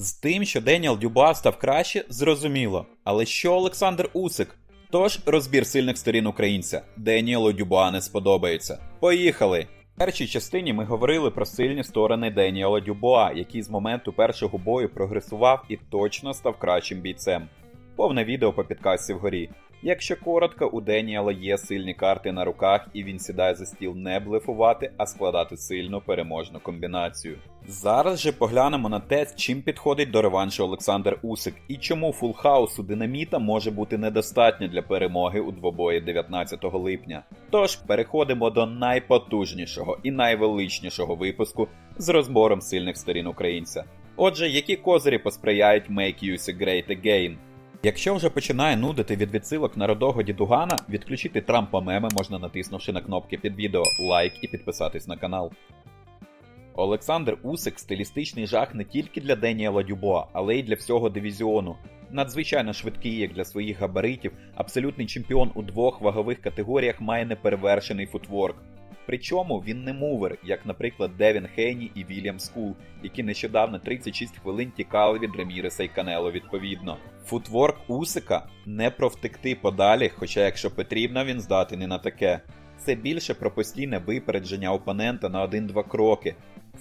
З тим, що Деніел Дюба став краще, зрозуміло. Але що Олександр Усик? Тож розбір сильних сторін українця. Деніелу Дюба не сподобається. Поїхали! В першій частині ми говорили про сильні сторони Деніела Дюбоа, який з моменту першого бою прогресував і точно став кращим бійцем. Повне відео по підкасті вгорі. Якщо коротко, у Деніела є сильні карти на руках, і він сідає за стіл не блефувати, а складати сильну переможну комбінацію. Зараз же поглянемо на те, чим підходить до реваншу Олександр Усик і чому фулхаусу динаміта може бути недостатньо для перемоги у двобої 19 липня. Тож переходимо до найпотужнішого і найвеличнішого випуску з розбором сильних сторін українця. Отже, які козирі посприяють Make Use Great Again? Якщо вже починає нудити від відсилок народого дідугана, відключити Трампа меми можна натиснувши на кнопки під відео, лайк і підписатись на канал. Олександр Усик стилістичний жах не тільки для Деніела Дюбоа, але й для всього дивізіону. Надзвичайно швидкий, як для своїх габаритів, абсолютний чемпіон у двох вагових категоріях має неперевершений футворк. Причому він не мувер, як, наприклад, Девін Хейні і Вільям Скул, які нещодавно 36 хвилин тікали від Реміреса і Канело відповідно. Футворк Усика не про втекти подалі, хоча, якщо потрібно, він здатний не на таке. Це більше про постійне випередження опонента на 1-2 кроки.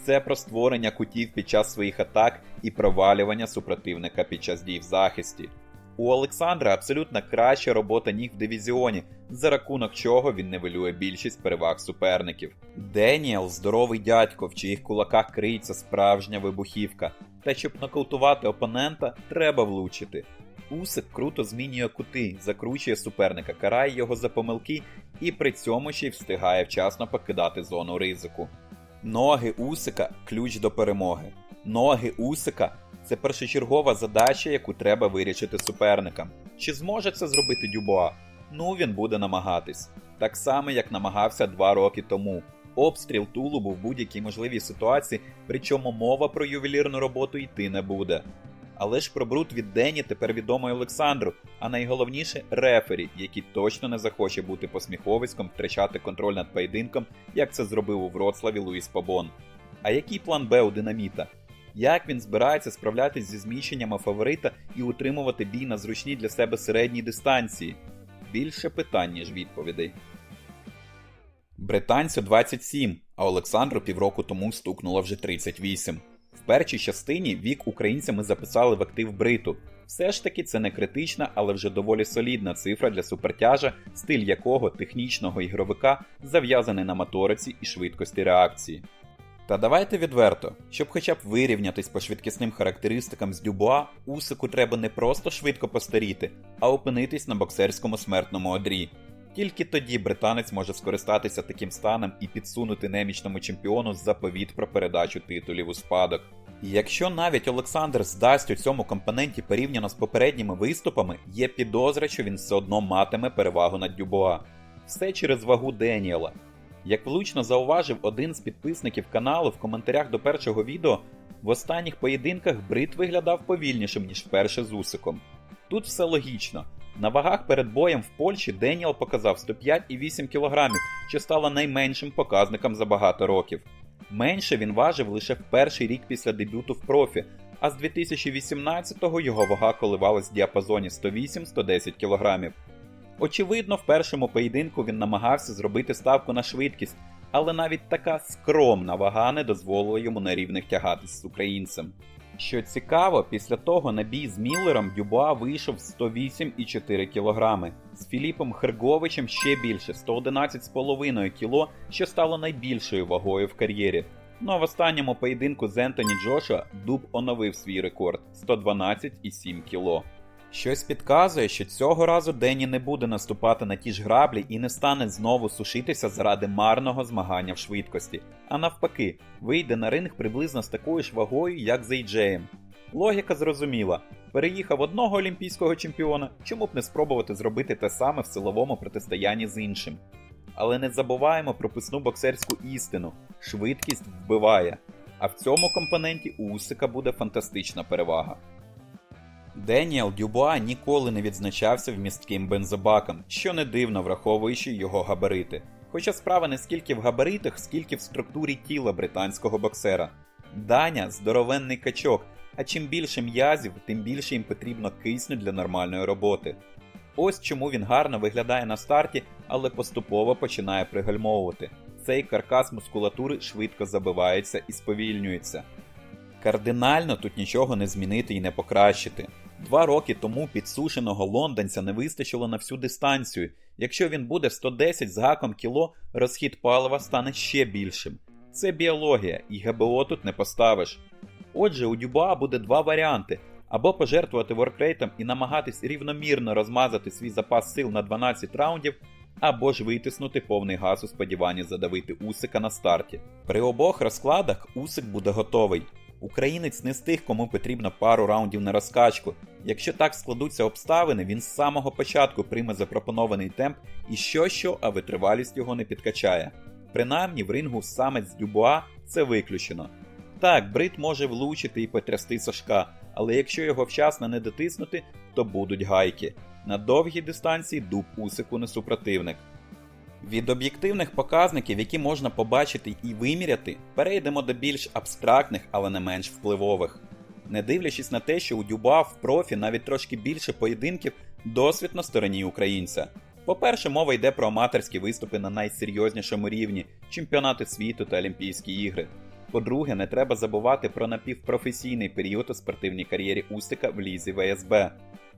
Це про створення кутів під час своїх атак і провалювання супротивника під час дій в захисті. У Олександра абсолютно краща робота ніг в дивізіоні, за рахунок чого він нивелює більшість переваг суперників. Деніел здоровий дядько, в чиїх кулаках криється справжня вибухівка. Та щоб нокаутувати опонента, треба влучити. Усик круто змінює кути, закручує суперника, карає його за помилки і при цьому ще й встигає вчасно покидати зону ризику. Ноги Усика ключ до перемоги. Ноги Усика це першочергова задача, яку треба вирішити суперникам. Чи зможе це зробити Дюбоа? Ну він буде намагатись. Так само, як намагався два роки тому. Обстріл тулубу в будь-якій можливій ситуації, причому мова про ювелірну роботу йти не буде. Але ж про бруд від Дені тепер відомо Олександру, а найголовніше рефері, який точно не захоче бути посміховиськом, втрачати контроль над поєдинком, як це зробив у Вроцлаві Луїс Побон. А який план Б у динаміта? Як він збирається справлятись зі зміщеннями фаворита і утримувати бій на зручній для себе середній дистанції? Більше питань, ніж відповідей. Британцю 27, а Олександру півроку тому стукнуло вже 38. В першій частині вік українця ми записали в актив бриту. Все ж таки це не критична, але вже доволі солідна цифра для супертяжа, стиль якого технічного ігровика зав'язаний на моториці і швидкості реакції. Та давайте відверто, щоб хоча б вирівнятись по швидкісним характеристикам з Дюбуа, Усику треба не просто швидко постаріти, а опинитись на боксерському смертному одрі. Тільки тоді британець може скористатися таким станом і підсунути немічному чемпіону заповіт про передачу титулів у спадок. І якщо навіть Олександр здасть у цьому компоненті порівняно з попередніми виступами, є підозра, що він все одно матиме перевагу над Дюбуа. Все через вагу Деніела. Як влучно зауважив один з підписників каналу в коментарях до першого відео, в останніх поєдинках Брит виглядав повільнішим, ніж вперше з Усиком. Тут все логічно. На вагах перед боєм в Польщі Деніел показав 105,8 кг, що стало найменшим показником за багато років. Менше він важив лише в перший рік після дебюту в профі, а з 2018-го його вага коливалась в діапазоні 108-110 кг. Очевидно, в першому поєдинку він намагався зробити ставку на швидкість, але навіть така скромна вага не дозволила йому на рівних тягатись з українцем. Що цікаво, після того на бій з Міллером Дюбуа вийшов 108,4 кг, з Філіпом Херговичем ще більше 111,5 кг, що стало найбільшою вагою в кар'єрі. Ну а в останньому поєдинку з Ентоні Джошуа Дуб оновив свій рекорд 112,7 кг. Щось підказує, що цього разу Дені не буде наступати на ті ж граблі і не стане знову сушитися заради марного змагання в швидкості, а навпаки, вийде на ринг приблизно з такою ж вагою, як за Іджеєм. Логіка зрозуміла: переїхав одного олімпійського чемпіона, чому б не спробувати зробити те саме в силовому протистоянні з іншим. Але не забуваємо про писну боксерську істину: швидкість вбиває. А в цьому компоненті у Усика буде фантастична перевага. Деніел Дюбуа ніколи не відзначався вмістким бензобаком, що не дивно враховуючи його габарити. Хоча справа не скільки в габаритах, скільки в структурі тіла британського боксера. Даня здоровенний качок, А чим більше м'язів, тим більше їм потрібно кисню для нормальної роботи. Ось чому він гарно виглядає на старті, але поступово починає пригальмовувати. Цей каркас мускулатури швидко забивається і сповільнюється. Кардинально тут нічого не змінити і не покращити. Два роки тому підсушеного лондонця не вистачило на всю дистанцію. Якщо він буде 110 з гаком кіло, розхід палива стане ще більшим. Це біологія, і ГБО тут не поставиш. Отже, у Дюбуа буде два варіанти: або пожертвувати воркрейтом і намагатись рівномірно розмазати свій запас сил на 12 раундів, або ж витиснути повний газ у сподіванні задавити Усика на старті. При обох розкладах Усик буде готовий. Українець не з тих, кому потрібно пару раундів на розкачку. Якщо так складуться обставини, він з самого початку прийме запропонований темп і що що, а витривалість його не підкачає. Принаймні в рингу саме з Дюбуа це виключено. Так, Брит може влучити і потрясти Сашка, але якщо його вчасно не дотиснути, то будуть гайки. На довгій дистанції дуб Усику не супротивник. Від об'єктивних показників, які можна побачити і виміряти, перейдемо до більш абстрактних, але не менш впливових. Не дивлячись на те, що у Дюба в профі навіть трошки більше поєдинків, досвід на стороні українця. По-перше, мова йде про аматорські виступи на найсерйознішому рівні чемпіонати світу та Олімпійські ігри. По-друге, не треба забувати про напівпрофесійний період у спортивній кар'єрі Усика в лізі ВСБ.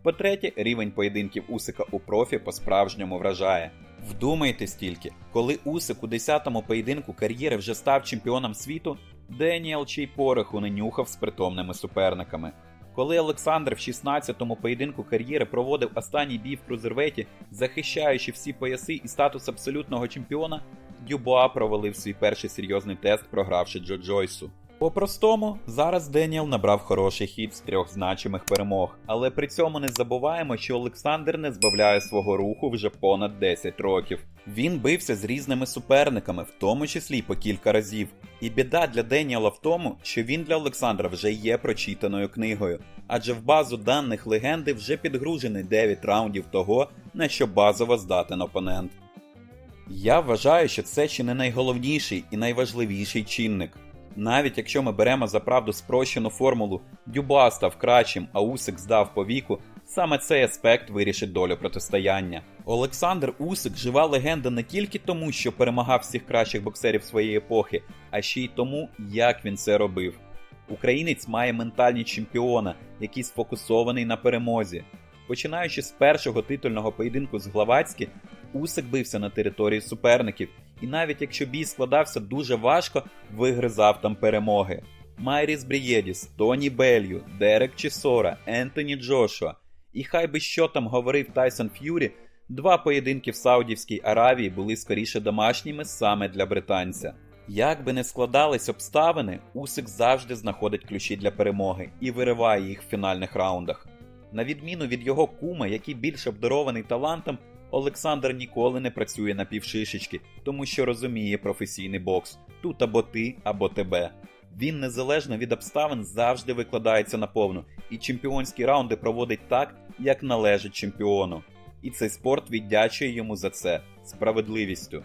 По-третє, рівень поєдинків Усика у профі по-справжньому вражає. Вдумайтесь тільки, коли Усик у 10-му поєдинку кар'єри вже став чемпіоном світу, Деніел чий пороху не нюхав з притомними суперниками. Коли Олександр в 16-му поєдинку кар'єри проводив останній бій в крузерветі, захищаючи всі пояси і статус абсолютного чемпіона, Дюбуа провалив свій перший серйозний тест, програвши Джо Джойсу. По-простому, зараз Деніел набрав хороший хід з трьох значимих перемог, але при цьому не забуваємо, що Олександр не збавляє свого руху вже понад 10 років. Він бився з різними суперниками, в тому числі по кілька разів. І біда для Деніела в тому, що він для Олександра вже є прочитаною книгою, адже в базу даних легенди вже підгружений 9 раундів того, на що базово здатен опонент. Я вважаю, що це ще не найголовніший і найважливіший чинник. Навіть якщо ми беремо за правду спрощену формулу Дюба став кращим, а Усик здав по віку, саме цей аспект вирішить долю протистояння. Олександр Усик жива легенда не тільки тому, що перемагав всіх кращих боксерів своєї епохи, а ще й тому, як він це робив. Українець має ментальність чемпіона, який сфокусований на перемозі. Починаючи з першого титульного поєдинку з Главацькі, Усик бився на території суперників, і навіть якщо бій складався дуже важко, вигризав там перемоги. Майріс Брієдіс, Тоні Белью, Дерек Чісора, Ентоні Джошуа. І хай би що там говорив Тайсон Ф'юрі, два поєдинки в Саудівській Аравії були скоріше домашніми саме для британця. Як би не складались обставини, Усик завжди знаходить ключі для перемоги і вириває їх в фінальних раундах. На відміну від його кума, який більш обдарований талантом, Олександр ніколи не працює на півшишечки, тому що розуміє професійний бокс тут або ти, або тебе. Він незалежно від обставин завжди викладається наповну, і чемпіонські раунди проводить так, як належить чемпіону. І цей спорт віддячує йому за це справедливістю.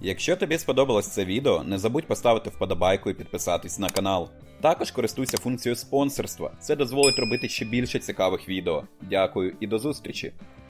Якщо тобі сподобалось це відео, не забудь поставити вподобайку і підписатись на канал. Також користуйся функцією спонсорства, це дозволить робити ще більше цікавих відео. Дякую і до зустрічі!